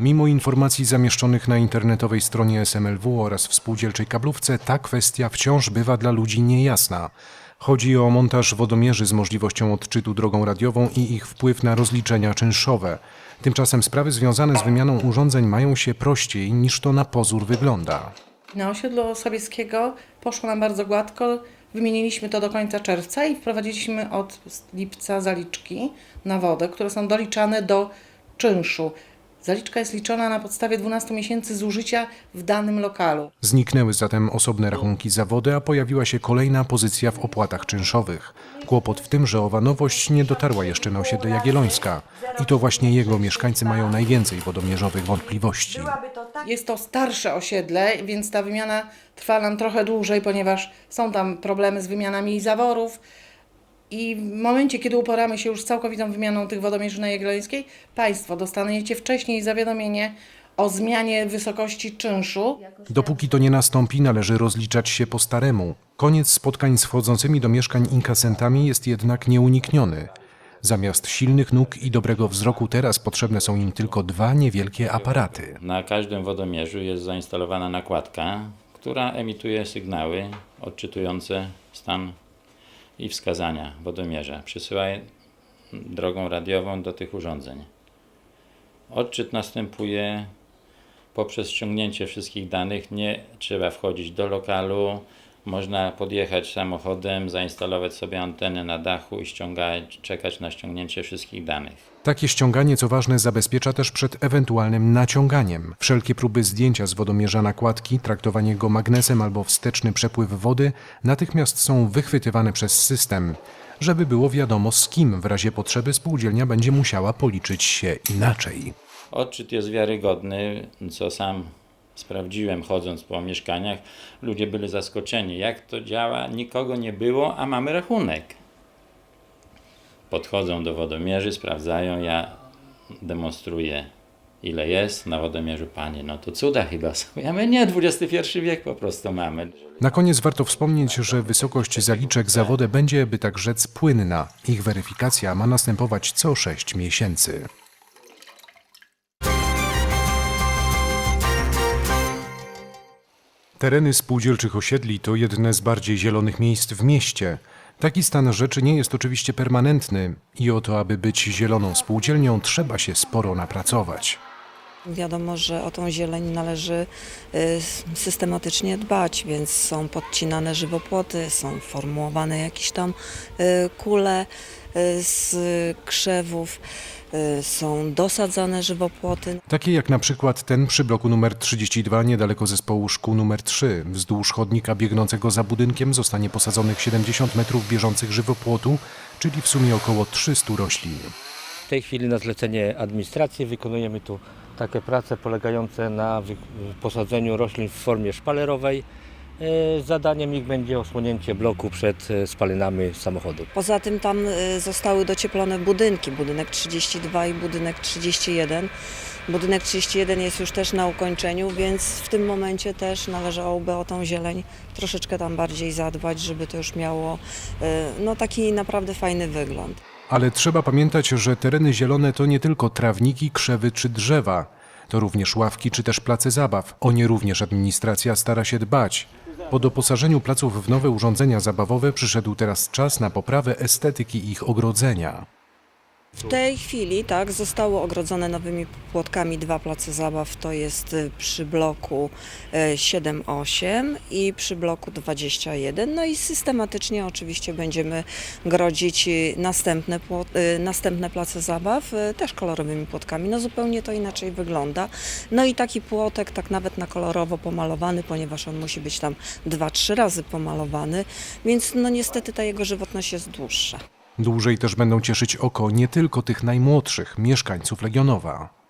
Mimo informacji zamieszczonych na internetowej stronie SMLW oraz w spółdzielczej kablówce, ta kwestia wciąż bywa dla ludzi niejasna. Chodzi o montaż wodomierzy z możliwością odczytu drogą radiową i ich wpływ na rozliczenia czynszowe. Tymczasem sprawy związane z wymianą urządzeń mają się prościej niż to na pozór wygląda. Na osiedlu Sobieskiego poszło nam bardzo gładko. Wymieniliśmy to do końca czerwca i wprowadziliśmy od lipca zaliczki na wodę, które są doliczane do czynszu. Zaliczka jest liczona na podstawie 12 miesięcy zużycia w danym lokalu. Zniknęły zatem osobne rachunki za wodę, a pojawiła się kolejna pozycja w opłatach czynszowych. Kłopot w tym, że owa nowość nie dotarła jeszcze na osiedle Jagiellońska i to właśnie jego mieszkańcy mają najwięcej wodomierzowych wątpliwości. Jest to starsze osiedle, więc ta wymiana trwa nam trochę dłużej, ponieważ są tam problemy z wymianami zaworów. I w momencie, kiedy uporamy się już z całkowitą wymianą tych wodomierzy na Jagiellońskiej, Państwo dostaniecie wcześniej zawiadomienie o zmianie wysokości czynszu. Dopóki to nie nastąpi, należy rozliczać się po staremu. Koniec spotkań z wchodzącymi do mieszkań inkasentami jest jednak nieunikniony. Zamiast silnych nóg i dobrego wzroku teraz potrzebne są im tylko dwa niewielkie aparaty. Na każdym wodomierzu jest zainstalowana nakładka, która emituje sygnały odczytujące stan i wskazania wodomierza. Przysyła je drogą radiową do tych urządzeń. Odczyt następuje poprzez ściągnięcie wszystkich danych. Nie trzeba wchodzić do lokalu. Można podjechać samochodem, zainstalować sobie antenę na dachu i ściągać, czekać na ściągnięcie wszystkich danych. Takie ściąganie, co ważne, zabezpiecza też przed ewentualnym naciąganiem. Wszelkie próby zdjęcia z wodomierza nakładki, traktowanie go magnesem albo wsteczny przepływ wody natychmiast są wychwytywane przez system. Żeby było wiadomo, z kim w razie potrzeby spółdzielnia będzie musiała policzyć się inaczej. Odczyt jest wiarygodny, co sam sprawdziłem chodząc po mieszkaniach. Ludzie byli zaskoczeni, jak to działa, nikogo nie było, a mamy rachunek. Podchodzą do wodomierzy, sprawdzają, ja demonstruję ile jest na wodomierzu. Panie, no to cuda chyba są. Ja mówię, nie, XXI wiek po prostu mamy. Na koniec warto wspomnieć, że wysokość zaliczek za wodę będzie, by tak rzec, płynna. Ich weryfikacja ma następować co 6 miesięcy. Tereny spółdzielczych osiedli to jedne z bardziej zielonych miejsc w mieście. Taki stan rzeczy nie jest oczywiście permanentny i o to, aby być zieloną spółdzielnią, trzeba się sporo napracować. Wiadomo, że o tą zieleń należy y, systematycznie dbać, więc są podcinane żywopłoty, są formułowane jakieś tam y, kule y, z krzewów, są dosadzane żywopłoty. Takie jak na przykład ten przy bloku numer 32 niedaleko zespołu szkół numer 3. Wzdłuż chodnika biegnącego za budynkiem zostanie posadzonych 70 metrów bieżących żywopłotu, czyli w sumie około 300 roślin. W tej chwili na zlecenie administracji wykonujemy tu takie prace polegające na posadzeniu roślin w formie szpalerowej. E, Zadaniem ich będzie osłonięcie bloku przed e, spalinami samochodu. Poza tym tam y, zostały docieplone budynki, budynek 32 i budynek 31. Budynek 31 jest już też na ukończeniu, więc w tym momencie też należałoby o tą zieleń troszeczkę tam bardziej zadbać, żeby to już miało no, taki naprawdę fajny wygląd. Ale trzeba pamiętać, że tereny zielone to nie tylko trawniki, krzewy czy drzewa. To również ławki czy też place zabaw. O nie również administracja stara się dbać. Po doposażeniu placów w nowe urządzenia zabawowe przyszedł teraz czas na poprawę estetyki ich ogrodzenia. W tej chwili tak zostało ogrodzone nowymi płotkami dwa place zabaw. To jest y, przy bloku y, 7-8 i przy bloku 21. No i systematycznie oczywiście będziemy grodzić y, następne, y, następne place zabaw y, też kolorowymi płotkami. No zupełnie to inaczej wygląda. No i taki płotek tak nawet na kolorowo pomalowany, ponieważ on musi być tam 2-3 razy pomalowany, więc no niestety ta jego żywotność jest dłuższa. Dłużej też będą cieszyć oko nie tylko tych najmłodszych mieszkańców Legionowa.